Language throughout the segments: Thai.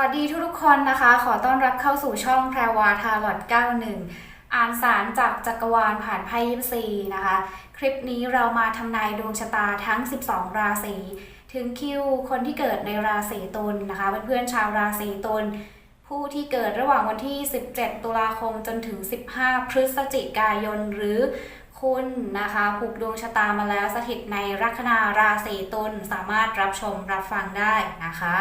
วัสดีทุกๆคนนะคะ ขอต้อนรับเข้าสู่ช่องแพรวาทาลอด91 อ่านสารจากจักรวาลผ่านไพ่ยิปซีนะคะ คลิปนี้เรามาทำนายดวงชะตาทั้ง 12 ราศี ถึงคิวคนที่เกิดในราศีตุลนะคะ เพื่อนๆชาวราศีตุลผู้ที่เกิดระหว่างวันที่ 17 ตุลาคมจนถึง 15 พฤศจิกายน หรือคุณนะคะผูกดวงชะตามาแล้วสถิตในลัคนาราศีตุลสามารถรับชมรับฟังได้นะคะ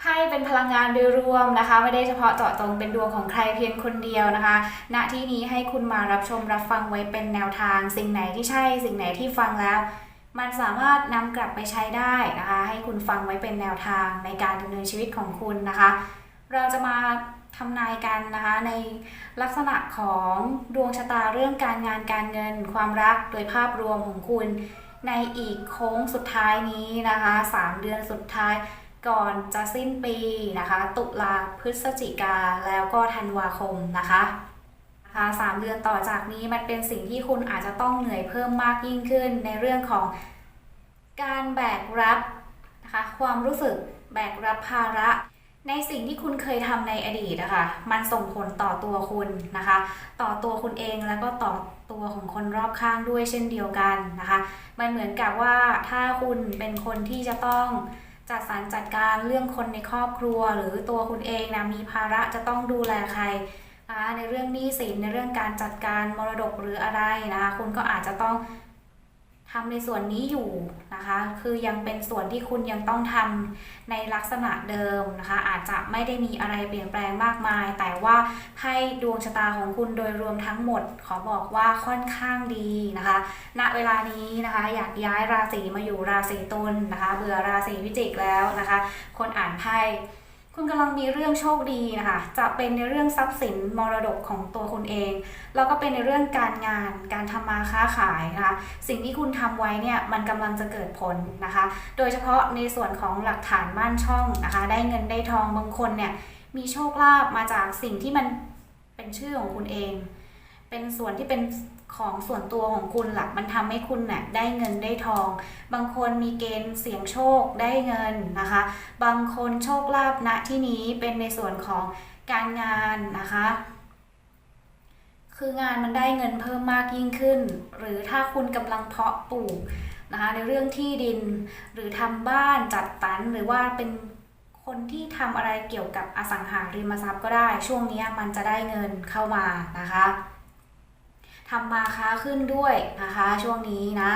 ไพ่เป็นพลังงานโดยรวมนะคะ ไม่ได้เฉพาะเจาะจงเป็นดวงของใครเพียงคนเดียวนะคะ ณที่นี้ให้คุณมารับชมรับฟังไว้เป็นแนวทาง สิ่งไหนที่ใช่ สิ่งไหนที่ฟังแล้ว มันสามารถนำกลับไปใช้ได้นะคะ ให้คุณฟังไว้เป็นแนวทางในการดำเนินชีวิตของคุณนะคะ เราจะมาทำนายกันนะคะในลักษณะของดวงชะตาเรื่องการงานการเงิน ความรักโดยภาพรวมของคุณ ในอีกโค้งสุดท้ายนี้นะคะสามเดือนสุดท้าย ก่อนจะสิ้นปีนะคะ ตุลาพฤศจิกาแล้วก็ธันวาคมนะคะนะคะสามเดือนต่อจากนี้มันเป็นสิ่งที่คุณอาจจะต้องเหนื่อยเพิ่มมากยิ่งขึ้นในเรื่องของการแบกรับนะคะความรู้สึกแบกรับภาระในสิ่งที่คุณเคยทำในอดีตนะคะมันส่งผลต่อตัวคุณนะคะ ต่อตัวคุณเองแล้วก็ต่อตัวของคนรอบข้างด้วยเช่นเดียวกันนะคะ มันเหมือนกับว่าถ้าคุณเป็นคนที่จะต้อง จัดสรรจัดการเรื่องคนในครอบครัว หรือตัวคุณเองนะมีภาระจะต้องดูแลใครนะคะในเรื่องหนี้สินในเรื่องการจัดการมรดกหรืออะไรนะคะคุณก็อาจจะต้อง ทำในส่วนนี้อยู่นะคะ คือยังเป็นส่วนที่คุณยังต้องทำในลักษณะเดิมนะคะ อาจจะไม่ได้มีอะไรเปลี่ยนแปลงมากมาย แต่ว่าไพ่ดวงชะตาของคุณโดยรวมทั้งหมด ขอบอกว่าค่อนข้างดีนะคะ ณ เวลานี้นะคะ อยากย้ายราศีมาอยู่ราศีตุลนะคะ เบื่อราศีพิจิกแล้วนะคะ คนอ่านไพ่ คุณกำลังมีเรื่องโชคดีนะคะ จะเป็นในเรื่องทรัพย์สินมรดกของตัวคุณเอง แล้วก็เป็นในเรื่องการงาน การทำมาค้าขายนะคะ สิ่งที่คุณทำไว้เนี่ยมันกำลังจะเกิดผลนะคะ โดยเฉพาะในส่วนของหลักฐานบ้านช่องนะคะ ได้เงินได้ทองบางคนเนี่ยมีโชคลาภมาจากสิ่งที่มันเป็นชื่อของคุณเอง เป็นส่วนที่เป็น ของส่วนตัวของคุณหลักมันทำให้คุณเน่ยได้เงินได้ทอง บางคนมีเกณฑ์เสี่ยงโชคได้เงินนะคะ บางคนโชคลาภณที่นี้เป็นในส่วนของการงานนะคะ คืองานมันได้เงินเพิ่มมากยิ่งขึ้น หรือถ้าคุณกำลังเพาะปลูกนะคะในเรื่องที่ดินหรือทำบ้านจัดสรรหรือว่าเป็นคนที่ทำอะไรเกี่ยวกับอสังหาริมทรัพย์ก็ได้ ช่วงนี้มันจะได้เงินเข้ามานะคะ ทำมาค้าขึ้นด้วยนะคะช่วงนี้นะ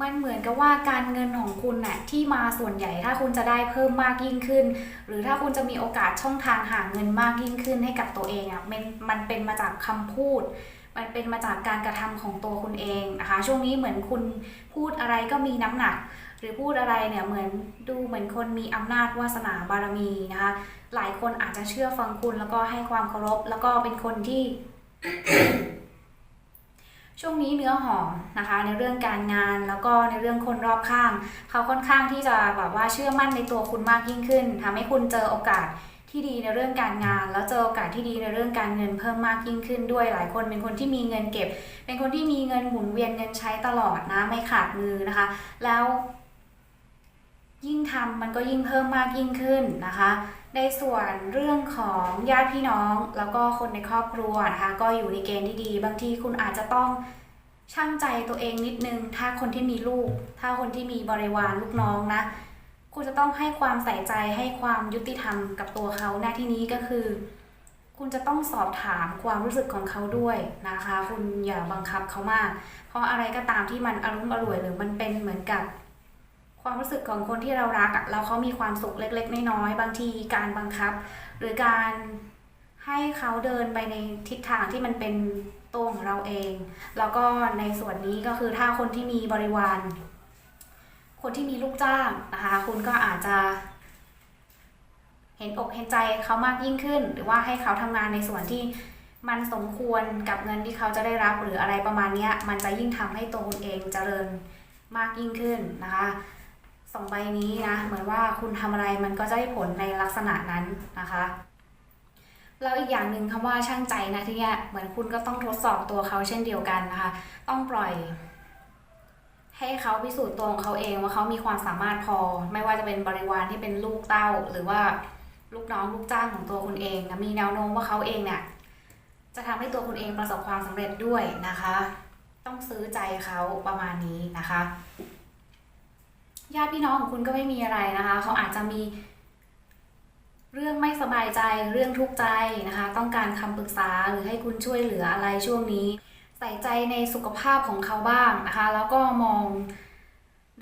มันเหมือนกับว่าการเงินของคุณน่ะที่มาส่วนใหญ่ถ้าคุณจะได้เพิ่มมากยิ่งขึ้น หรือถ้าคุณจะมีโอกาสช่องทางหาเงินมากยิ่งขึ้นให้กับตัวเองอะมันมันเป็นมาจากคำพูดมันเป็นมาจากการกระทำของตัวคุณเองนะคะ ช่วงนี้เหมือนคุณพูดอะไรก็มีน้ำหนัก หรือพูดอะไรเนี่ยเหมือนดูเหมือนคนมีอำนาจวาสนาบารมีนะคะ หลายคนอาจจะเชื่อฟังคุณแล้วก็ให้ความเคารพ แล้วก็เป็นคนที่ ช่วงนี้เนื้อหอมนะคะ ในเรื่องการงานแล้วก็ในเรื่องคนรอบข้าง เขาค่อนข้างที่จะแบบว่าเชื่อมั่นในตัวคุณมากยิ่งขึ้นทำให้คุณเจอโอกาสที่ดีในเรื่องการงาน แล้วเจอโอกาสที่ดีในเรื่องการเงินเพิ่มมากยิ่งขึ้นด้วยหลายคนเป็นคนที่มีเงินเก็บ เป็นคนที่มีเงินหมุนเวียนเงินใช้ตลอดนะไม่ขาดมือนะคะ แล้วยิ่งทำมันก็ยิ่งเพิ่มมากยิ่งขึ้นนะคะ ในส่วนเรื่องของญาติพี่น้องแล้วก็คนในครอบครัวนะคะก็อยู่ในเกณฑ์ที่ดี บางทีคุณอาจจะต้องช่างใจตัวเองนิดนึง ถ้าคนที่มีลูก ถ้าคนที่มีบริวารลูกน้องนะ คุณจะต้องให้ความใส่ใจให้ความยุติธรรมกับตัวเขาหน้าที่นี้ก็คือ คุณจะต้องสอบถามความรู้สึกของเขาด้วยนะคะ คุณอย่าบังคับเขามาก เพราะอะไรก็ตามที่มันอารมณ์อร่วยหรือมันเป็นเหมือนกับ ความรู้สึกของคนที่เรารักอะแล้วเขามีความสุขเล็ก ๆ น้อยๆบางทีการบังคับ หรือการให้เขาเดินไปในทิศทางที่มันเป็นตัวของเราเอง แล้วก็ในส่วนนี้ก็คือถ้าคนที่มีบริวาร คนที่มีลูกจ้างนะคะ คุณก็อาจจะเห็นอกเห็นใจเขามากยิ่งขึ้น หรือว่าให้เขาทำงานในส่วนที่มันสมควรกับเงินที่เขาจะได้รับหรืออะไรประมาณนี้มันจะยิ่งทำให้ตัวคุณเองเจริญมากยิ่งขึ้นนะคะ สองใบนี้นะ เหมือนว่าคุณทำอะไรมันก็จะได้ผลในลักษณะนั้นนะคะแล้วอีกอย่างหนึ่งคำว่าช่างใจนะที่เนี้ยเหมือนคุณก็ต้องทดสอบตัวเขาเช่นเดียวกันนะคะ ต้องปล่อย ให้เขาพิสูจน์ตัวของเขาเองว่าเขามีความสามารถพอ ไม่ว่าจะเป็นบริวารที่เป็นลูกเต้า หรือว่าลูกน้องลูกจ้างของตัวคุณเองนะมีแนวโน้มว่าเขาเองเนี่ยจะทำให้ตัวคุณเองประสบความสำเร็จด้วยนะคะ ต้องซื้อใจเขาประมาณนี้นะคะ ญาติพี่น้องของคุณก็ไม่มีอะไรนะคะ เขาอาจจะมี เรื่องไม่สบายใจเรื่องทุกข์ใจนะคะ ต้องการคำปรึกษาหรือให้คุณช่วยเหลืออะไรช่วงนี้ ใส่ใจในสุขภาพของเขาบ้างนะคะ แล้วก็มอง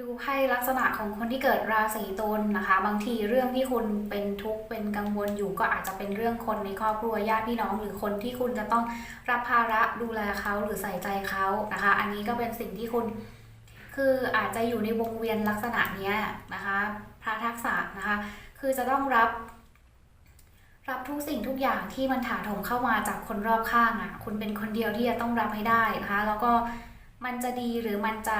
ดูไพ่ลักษณะของคนที่เกิดราศีตุลนะคะ บางทีเรื่องที่คุณเป็นทุกข์เป็นกังวลอยู่ ก็อาจจะเป็นเรื่องคนในครอบครัวญาติพี่น้อง หรือคนที่คุณจะต้องรับภาระดูแลเขาหรือใส่ใจเขานะคะ อันนี้ก็เป็นสิ่งที่คุณ คืออาจจะอยู่ในวงเวียนลักษณะนี้นะคะพระทักษะนะคะคือจะต้องรับ รับทุกสิ่งทุกอย่างที่มันถาโถมเข้ามาจากคนรอบข้างอะ่ะคุณเป็นคนเดียวที่จะต้องรับให้ได้นะคะแล้วก็มันจะดีหรือมันจะ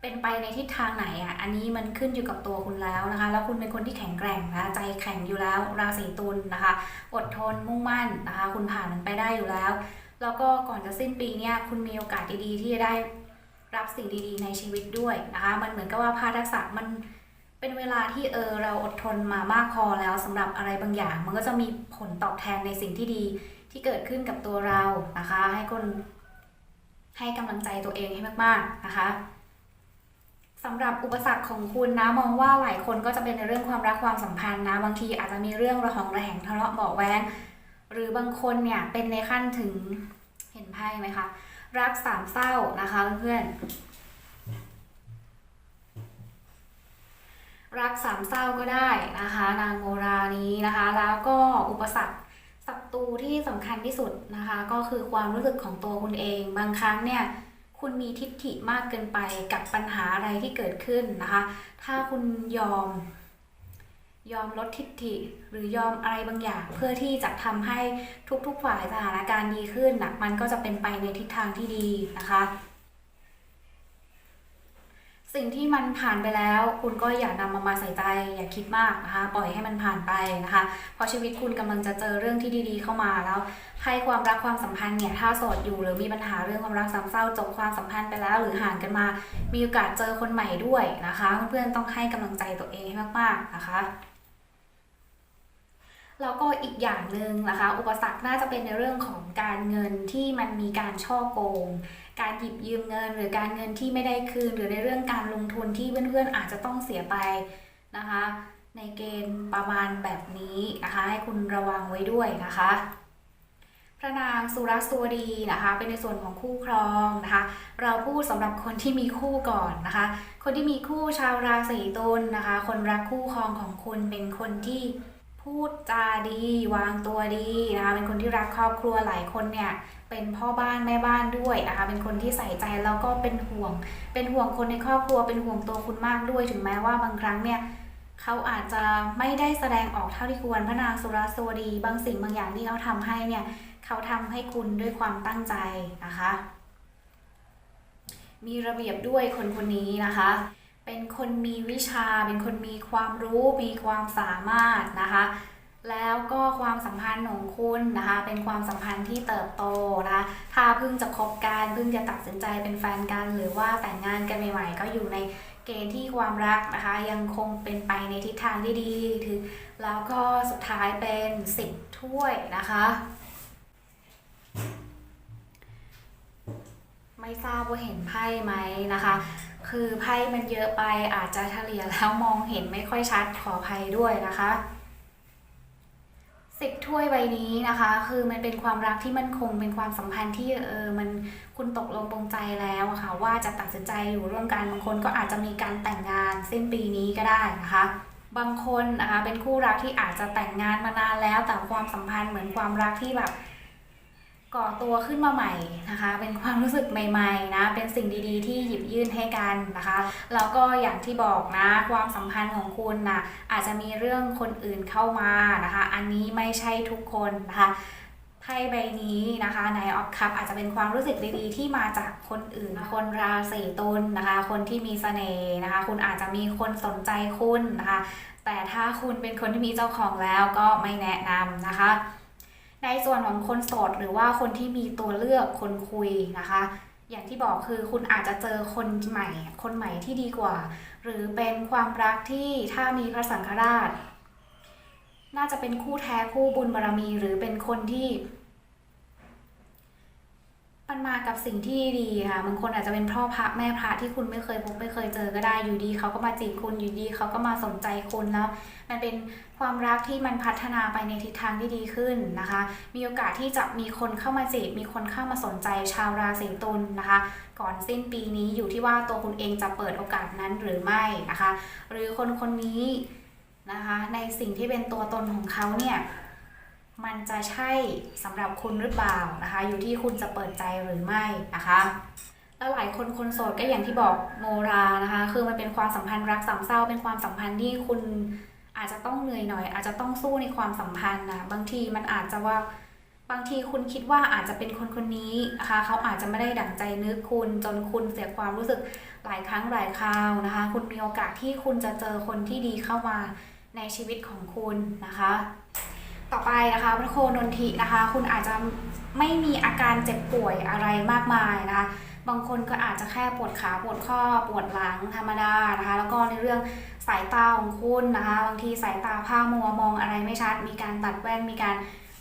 เป็นไปในทิศทางไหนอะ่ะ อันนี้มันขึ้นอยู่กับตัวคุณแล้วนะคะ แล้วคุณเป็นคนที่แข็งแกร่งนะ ใจแข็งอยู่แล้ว ราศีตุลนะคะ อดทนมุ่งมั่นนะคะ คุณผ่านมันไปได้อยู่แล้ว แล้วก็ก่อนจะสิ้นปีเนี่ย คุณมีโอกาสดีๆ ที่จะได้ รับสิ่งดีๆ ในชีวิตด้วยนะคะ มันเหมือนกับว่าพาทักษะมันเป็นเวลาที่เออเราอดทนมามากพอแล้วสำหรับอะไรบางอย่าง มันก็จะมีผลตอบแทนในสิ่งที่ดีที่เกิดขึ้นกับตัวเรานะคะ ให้คนให้กำลังใจตัวเองให้มากๆนะคะสำหรับอุปสรรคของคุณนะมองว่าหลายคนก็จะเป็นในเรื่องความรักความสัมพันธ์นะบางทีอาจจะมีเรื่องระหองระแหงทะเลาะเบาแวงหรือบางคนเนี่ยเป็นในขั้นถึงเห็นไพ่ไหมคะ รักสามเศร้านะคะเพื่อนรักสามเศร้าก็ได้นะคะนางโมรานี้นะคะ แล้วก็อุปสรรคศัตรูที่สำคัญที่สุดนะคะ ก็คือความรู้สึกของตัวคุณเอง บางครั้งเนี่ยคุณมีทิฏฐิมากเกินไปกับปัญหาอะไรที่เกิดขึ้นนะคะ ถ้าคุณยอม ยอมลดทิฏฐิหรือยอมอะไรบางอย่าง เพื่อที่จะทำให้ทุกๆฝ่ายสถานการณ์ดีขึ้นนะมันก็จะเป็นไปในทิศทางที่ดีนะคะ สิ่งที่มันผ่านไปแล้ว คุณก็อย่านำมามาใส่ใจ อย่าคิดมากนะคะ ปล่อยให้มันผ่านไปนะคะ เพราะชีวิตคุณกำลังจะเจอเรื่องที่ดี ๆ เข้ามาแล้วให้ความรักความสัมพันธ์เนี่ยถ้าโสดอยู่หรือมีปัญหาเรื่องความรักสามเศร้าจบความสัมพันธ์ไปแล้ว หรือห่างกันมา มีโอกาสเจอคนใหม่ด้วยนะคะ เพื่อนๆต้องให้กำลังใจตัวเองให้มากๆนะคะ แล้วก็อีกอย่างหนึ่งนะคะ อุปสรรคน่าจะเป็นในเรื่องของการเงินที่มันมีการช่อโกง การหยิบยืมเงิน หรือการเงินที่ไม่ได้คืน หรือในเรื่องการลงทุนที่เพื่อนๆอาจจะต้องเสียไปนะคะ ในเกณฑ์ประมาณแบบนี้นะคะ ให้คุณระวังไว้ด้วยนะคะพระนางสุรสวดีนะคะ เป็นในส่วนของคู่ครองนะคะ เราพูดสำหรับคนที่มีคู่ก่อนนะคะ คนที่มีคู่ชาวราศีตุลนะคะ คนรักคู่ครองของคุณเป็นคนที่ พูดจาดี วางตัวดีนะคะเป็นคนที่รักครอบครัวหลายคนเนี่ยเป็นพ่อบ้านแม่บ้านด้วยนะคะเป็นคนที่ใส่ใจแล้วก็เป็นห่วง เป็นห่วงคนในครอบครัวเป็นห่วงตัวคุณมากด้วย ถึงแม้ว่าบางครั้งเนี่ยเขาอาจจะไม่ได้แสดงออกเท่าที่ควรพระนางสุรสวดี บางสิ่งบางอย่างที่เขาทำให้เนี่ยเขาทำให้คุณด้วยความตั้งใจนะคะ มีระเบียบด้วยคนคนนี้นะคะ เป็นคนมีวิชา เป็นคนมีความรู้มีความสามารถนะคะแล้วก็ความสัมพันธ์ของคุณนะคะ เป็นความสัมพันธ์ที่เติบโตนะคะถ้าเพิ่งจะคบกันเพิ่งจะตัดสินใจเป็นแฟนกัน หรือว่าแต่งงานกันใหม่ๆก็อยู่ในเกณฑ์ที่ความรักนะคะ ยังคงเป็นไปในทิศทางที่ดีถือแล้วก็สุดท้ายเป็นสิบถ้วยนะคะ ไม่ทราบว่าเห็นไพ่ไหมนะคะ คือไพ่มันเยอะไปอาจจะเฉลี่ยแล้วมองเห็นไม่ค่อยชัดขออภัยด้วยนะคะสิบถ้วยใบนี้นะคะ คือมันเป็นความรักที่มันคงเป็นความสัมพันธ์ที่เออมันคุณตกลงปรงใจแล้วอะค่ะ ว่าจะตัดสินใจอยู่ร่วมกันบางคนก็อาจจะมีการแต่งงานสิ้นปีนี้ก็ได้นะคะ บางคนนะคะเป็นคู่รักที่อาจจะแต่งงานมานานแล้ว แต่ความสัมพันธ์เหมือนความรักที่แบบ ก่อตัวขึ้นมาใหม่นะคะ เป็นความรู้สึกใหม่ๆนะ เป็นสิ่งดีๆ ที่หยิบยื่นให้กันนะคะ แล้วก็อย่างที่บอกนะ ความสัมพันธ์ของคุณนะอาจจะมีเรื่องคนอื่นเข้ามานะคะ อันนี้ไม่ใช่ทุกคนนะคะไพ่ใบนี้นะคะในออฟคัพอาจจะเป็นความรู้สึกดีๆ ที่มาจากคนอื่น คนราศีตุลนะคะ คนที่มีเสน่ห์นะคะ คุณอาจจะมีคนสนใจคุณนะคะ แต่ถ้าคุณเป็นคนที่มีเจ้าของแล้วก็ไม่แนะนำนะคะ ในส่วนของคนโสดหรือว่าคนที่มีตัวเลือกคนคุยนะคะ อย่างที่บอกคือคุณอาจจะเจอคนใหม่ คนใหม่ที่ดีกว่า หรือเป็นความรักที่ถ้ามีพระสังฆราช น่าจะเป็นคู่แท้คู่บุญบารรมี หรือเป็นคนที่ มันมากับสิ่งที่ดีค่ะบางคนอาจจะเป็นพ่อพระแม่พระที่คุณไม่เคยพบไม่เคยเจอก็ได้อยู่ดีเขาก็มาจีบคุณอยู่ดีเขาก็มาสนใจคุณแล้ว มันเป็นความรักที่มันพัฒนาไปในทิศทางที่ดีขึ้นนะคะ มีโอกาสที่จะมีคนเข้ามาจีบมีคนเข้ามาสนใจชาวราศีตุลนะคะ ก่อนสิ้นปีนี้อยู่ที่ว่าตัวคุณเองจะเปิดโอกาสนั้นหรือไม่นะคะ หรือคนคนนี้นะคะ ในสิ่งที่เป็นตัวตนของเขาเนี่ย มันจะใช่สำหรับคุณหรือเปล่านะคะ อยู่ที่คุณจะเปิดใจหรือไม่นะคะแล้วหลายคนคนโสดก็อย่างที่บอกโมรานะคะ คือมันเป็นความสัมพันธ์รักสามเศร้า เป็นความสัมพันธ์ที่คุณอาจจะต้องเหนื่อยหน่อย อาจจะต้องสู้ในความสัมพันธ์นะบางทีมันอาจจะว่าบางทีคุณคิดว่าอาจจะเป็นคนคนนี้นะคะเขาอาจจะไม่ได้ดั่งใจนึกคุณ จนคุณเสียความรู้สึกหลายครั้งหลายคราวนะคะ คุณมีโอกาสที่คุณจะเจอคนที่ดีเข้ามาในชีวิตของคุณนะคะ ต่อไปนะคะพระโคนนทินะคะ คุณอาจจะไม่มีอาการเจ็บป่วยอะไรมากมายนะคะ บางคนก็อาจจะแค่ปวดขาปวดข้อปวดหลังธรรมดานะคะ แล้วก็ในเรื่องสายตาของคุณนะคะ บางทีสายตาผ้ามัวมองอะไรไม่ชัด มีการตัดแว่นมีการ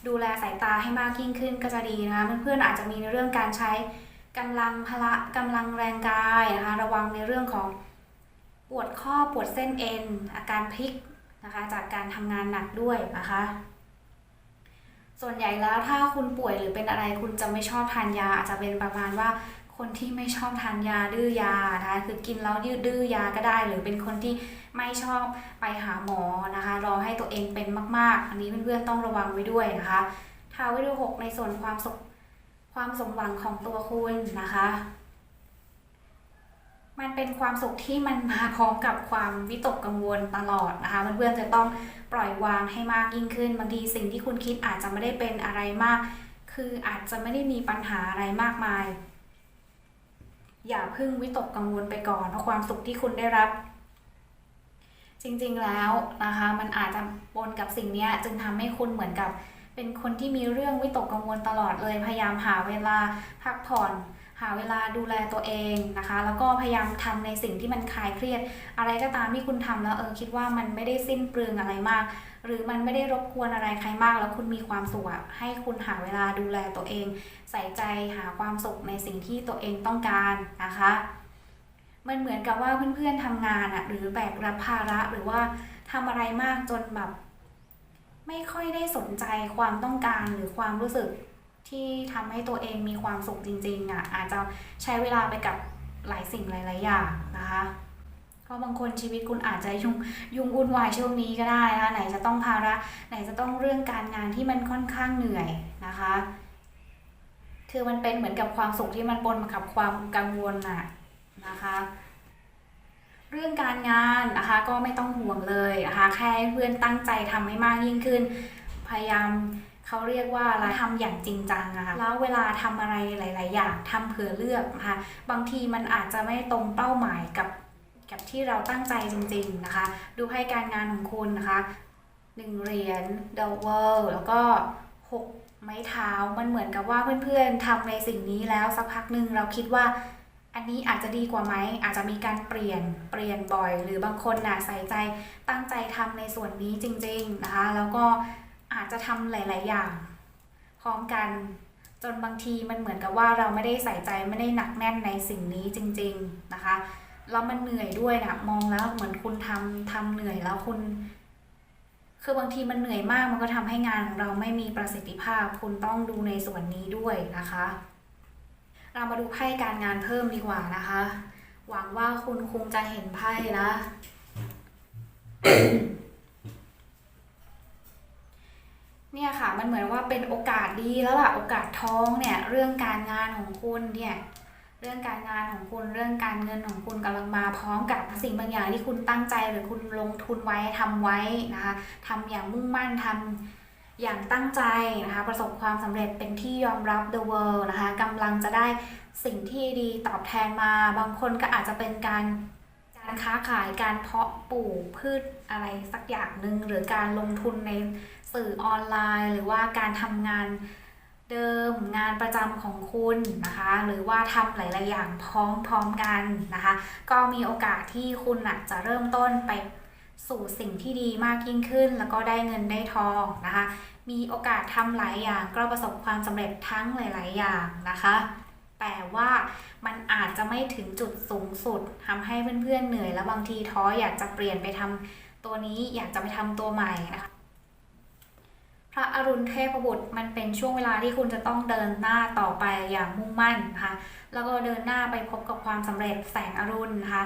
ดูแลสายตาให้มากยิ่งขึ้นก็จะดีนะคะเพื่อนๆอาจจะมีในเรื่องการใช้กำลังพละกำลังแรงกายนะคะ ระวังในเรื่องของปวดข้อปวดเส้นเอ็น อาการพลิกนะคะ จากการทำงานหนักด้วยนะคะ ส่วนใหญ่แล้วถ้าคุณป่วยหรือเป็นอะไรคุณจะไม่ชอบทานยา อาจจะเป็นประมาณว่าคนที่ไม่ชอบทานยาดื้อยานะคะคือกินแล้วยืดดื้อยาก็ได้ หรือเป็นคนที่ไม่ชอบไปหาหมอนะคะ รอให้ตัวเองเป็นมาก ๆ อันนี้เพื่อนๆต้องระวังไว้ด้วยนะคะทาววิดูหกในส่วนความสุขความสมหวังของตัวคุณนะคะ มันเป็นความสุขที่มันมาพร้อมกับความวิตกกังวลตลอดนะคะเพื่อนๆจะต้องปล่อยวางให้มากยิ่งขึ้น บางทีสิ่งที่คุณคิดอาจจะไม่ได้เป็นอะไรมาก คืออาจจะไม่ได้มีปัญหาอะไรมากมาย อย่าเพึ่งวิตกกังวลไปก่อนเพราะความสุขที่คุณได้รับ จริงๆแล้วนะคะมันอาจจะปนกับสิ่งนี้จึงทำให้คุณเหมือนกับ เป็นคนที่มีเรื่องวิตกกังวลตลอดเลยพยายามหาเวลาพักผ่อน หาเวลาดูแลตัวเองนะคะ แล้วก็พยายามทำในสิ่งที่มันคลายเครียด อะไรก็ตามที่คุณทำแล้วเออคิดว่ามันไม่ได้สิ้นเปลืองอะไรมาก หรือมันไม่ได้รบกวนอะไรใครมาก แล้วคุณมีความสุขให้คุณหาเวลาดูแลตัวเอง ใส่ใจหาความสุขในสิ่งที่ตัวเองต้องการนะคะมันเหมือนกับว่าเพื่อนๆทำงานอะหรือแบกรับภาระหรือว่าทำอะไรมากจนแบบ ไม่ค่อยได้สนใจความต้องการหรือความรู้สึก ที่ทำให้ตัวเองมีความสุขจริงๆอะอาจจะใช้เวลาไปกับหลายสิ่งหลายๆอย่างนะคะก็บางคนชีวิตคุณอาจจะยุ่งยุ่งวุ่นวายช่วงนี้ก็ได้นะคะไหนจะต้องภาระ ไหนจะต้องเรื่องการงานที่มันค่อนข้างเหนื่อยนะคะ คือมันเป็นเหมือนกับความสุขที่มันปนมากับความกังวลน่ะนะคะ เรื่องการงานนะคะก็ไม่ต้องห่วงเลยนะคะแค่เพื่อนตั้งใจทำให้มากยิ่งขึ้น พยายาม เขาเรียกว่าเราทำอย่างจริงจังนะคะแล้วเวลาทำอะไรหลาย ๆ อย่างทำเผื่อเลือกนะคะบางทีมันอาจจะไม่ตรงเป้าหมายกับกับที่เราตั้งใจจริง ๆ นะคะ ดูให้การงานของคุณนะคะหนึ่งเหรียญ The World แล้วก็หกไม้เท้ามันเหมือนกับว่าเพื่อน ๆทำในสิ่งนี้แล้วสักพักหนึ่งเราคิดว่าอันนี้อาจจะดีกว่าไหมอาจจะมีการเปลี่ยนเปลี่ยนบ่อย หรือบางคนน่ะใส่ใจตั้งใจทำในส่วนนี้จริง ๆ นะคะ แล้วก็อา จะทำหลาย ๆ อย่าง พร้อมกัน จนบางทีมันเหมือนกับว่าเราไม่ได้ใส่ใจไม่ได้หนักแน่นในสิ่งนี้จริง ๆ นะคะแล้วมันเหนื่อยด้วยนะมองแล้วเหมือนคุณทำทำเหนื่อยแล้วคุณ คือบางทีมันเหนื่อยมากมันก็ทำให้งานของเราไม่มีประสิทธิภาพ คุณต้องดูในส่วนนี้ด้วยนะคะ เรามาดูไพ่การงานเพิ่มดีกว่านะคะ หวังว่าคุณคงจะเห็นไพ่นะ เนี่ยค่ะมันเหมือนว่าเป็นโอกาสดีแล้วล่ะโอกาสท้องเนี่ยเรื่องการงานของคุณเนี่ยเรื่องการงานของคุณเรื่องการเงินของคุณกำลังมาพร้อมกับสิ่งบางอย่างที่คุณตั้งใจหรือคุณลงทุนไว้ทำไว้นะคะทำอย่างมุ่งมั่นทำอย่างตั้งใจนะคะประสบความสำเร็จเป็นที่ยอมรับ the world นะคะกำลังจะได้สิ่งที่ดีตอบแทนมา บางคนก็อาจจะเป็นการการค้าขายการเพาะปลูกพืชอะไรสักอย่างหนึ่งหรือการลงทุนใน สื่อออนไลน์ หรือว่าการทำงานเดิมงานประจำของคุณนะคะ หรือว่าทำหลาย ๆ อย่างพร้อม ๆ กันนะคะ ก็มีโอกาสที่คุณน่ะจะเริ่มต้นไปสู่สิ่งที่ดีมากยิ่งขึ้น แล้วก็ได้เงินได้ทองนะคะ มีโอกาสทำหลายอย่างก็ประสบความสำเร็จทั้งหลาย ๆ อย่างนะคะ แต่ว่ามันอาจจะไม่ถึงจุดสูงสุดทำให้เพื่อน ๆ เหนื่อย แล้วบางทีท้ออยากจะเปลี่ยนไปทำตัวนี้อยากจะไปทำตัวใหม่นะคะ ระอรุณเทพบุตรมันเป็นช่วงเวลาที่คุณจะต้องเดินหน้าต่อไปอย่างมุ่งมั่นนะคะแล้วก็เดินหน้าไปพบกับความสำเร็จแสงอรุณนะคะ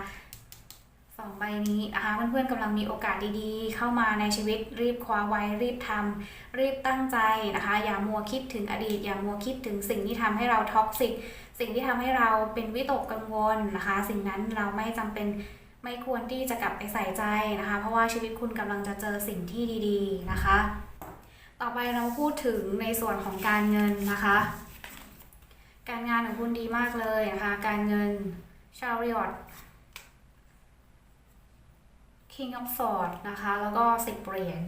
สองใบนี้นะคะเพื่อนๆกำลังมีโอกาสดีๆ เข้ามาในชีวิตรีบคว้าไว้รีบทำรีบตั้งใจนะคะ อย่ามัวคิดถึงอดีต อย่ามัวคิดถึงสิ่งที่ทำให้เราท็อกซิกสิ่งที่ทำให้เราเป็นวิตกกังวลนะคะ สิ่งนั้นเราไม่จำเป็นไม่ควรที่จะกลับไปใส่ใจนะคะ เพราะว่าชีวิตคุณกำลังจะเจอสิ่งที่ดี ๆ นะคะ ต่อไปเราพูดถึงในส่วนของการเงินนะคะ การงานของคุณดีมากเลยนะคะ การเงินชาวริอต King of Swords นะคะ แล้วก็สิบเหรียญ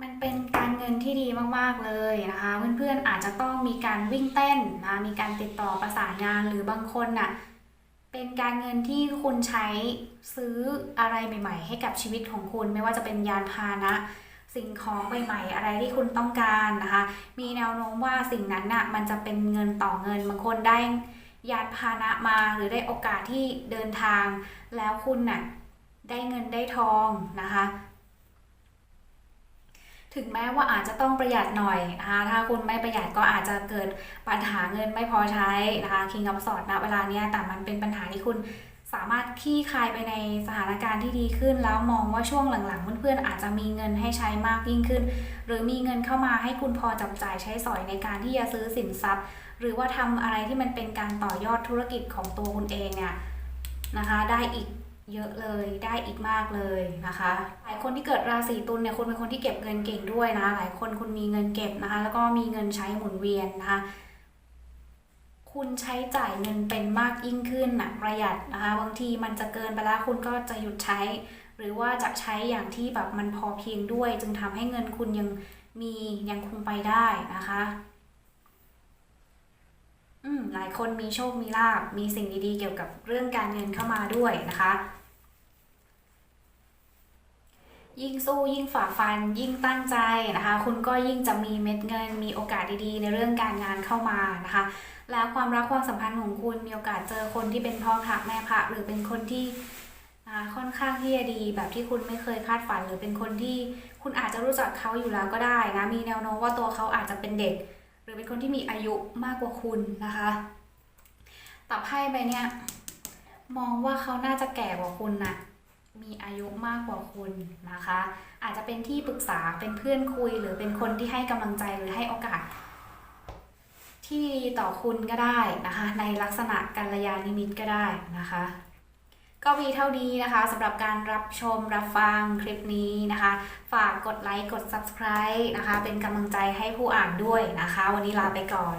มันเป็นการเงินที่ดีมากๆเลยนะคะ เพื่อนๆอาจจะต้องมีการวิ่งเต้นนะมีการติดต่อประสานงานหรือบางคนน่ะ เป็นการเงินที่คุณใช้ซื้ออะไรใหม่ ๆ ให้กับชีวิตของคุณไม่ว่าจะเป็นยานพาหนะ สิ่งของใหม่ๆ อะไรที่คุณต้องการนะคะ มีแนวโน้มว่าสิ่งนั้นน่ะมันจะเป็นเงินต่อเงินบางคนได้ยานพาหนะมาหรือได้โอกาสที่เดินทาง แล้วคุณน่ะได้เงินได้ทองนะคะ ถึงแม้ว่าอาจจะต้องประหยัดหน่อยนะคะถ้าคุณไม่ประหยัดก็อาจจะเกิดปัญหาเงินไม่พอใช้นะคะ King of Swords ณเวลาเนี้ยแต่มันเป็นปัญหาที่คุณสามารถคลี่คายไปในสถานการณ์ที่ดีขึ้น แล้วมองว่าช่วงหลังๆ เพื่อนๆอาจจะมีเงินให้ใช้มากยิ่งขึ้น หรือมีเงินเข้ามาให้คุณพอจับจ่ายใช้สอยในการที่จะซื้อสินทรัพย์ หรือว่าทำอะไรที่มันเป็นการต่อยอดธุรกิจของตัวคุณเองเนี่ยนะคะ ได้อีก เยอะเลยได้อีกมากเลยนะคะ หลายคนที่เกิดราศีตุลเนี่ยคุณเป็นคนที่เก็บเงินเก่งด้วยนะ หลายคนคุณมีเงินเก็บนะคะ แล้วก็มีเงินใช้หมุนเวียนนะคะ คุณใช้จ่ายเงินเป็นมากยิ่งขึ้นนะประหยัดนะคะ บางทีมันจะเกินไปแล้วคุณก็จะหยุดใช้ หรือว่าจะใช้อย่างที่แบบมันพอเพียงด้วย จึงทำให้เงินคุณยังมียังคงไปได้นะคะอืมหลายคนมีโชค มีลาบ มีสิ่งดีๆ เกี่ยวกับเรื่องการเงินเข้ามาด้วยนะคะ ยิ่งสู้ยิ่งฝ่าฟัน ยิ่งตั้งใจนะคะ คุณก็ยิ่งจะมีเม็ดเงิน มีโอกาสดีๆ ในเรื่องการงานเข้ามานะคะ แล้วความรักความสัมพันธ์ของคุณมีโอกาสเจอคนที่เป็นพ่อพระแม่พระหรือเป็นคนที่ค่อนข้างที่จะดีแบบที่คุณไม่เคยคาดฝัน หรือเป็นคนที่คุณอาจจะรู้จักเขาอยู่แล้วก็ได้นะมีแนวโน้มว่าตัวเขาอาจจะเป็นเด็ก หรือเป็นคนที่มีอายุมากกว่าคุณนะคะตับไพ่ใบเนี้ยมองว่าเขาน่าจะแก่กว่าคุณน่ะ มีอายุมากกว่าคุณนะคะ อาจจะเป็นที่ปรึกษาเป็นเพื่อนคุย หรือเป็นคนที่ให้กำลังใจหรือให้โอกาส ที่ดีต่อคุณก็ได้นะคะ ในลักษณะกัลยาณมิตรก็ได้นะคะ ก็มีเท่านี้นะคะสำหรับการรับชมรับฟังคลิปนี้นะคะ ฝากกดไลค์กด subscribe นะคะ เป็นกำลังใจให้ผู้อ่านด้วยนะคะ วันนี้ลาไปก่อน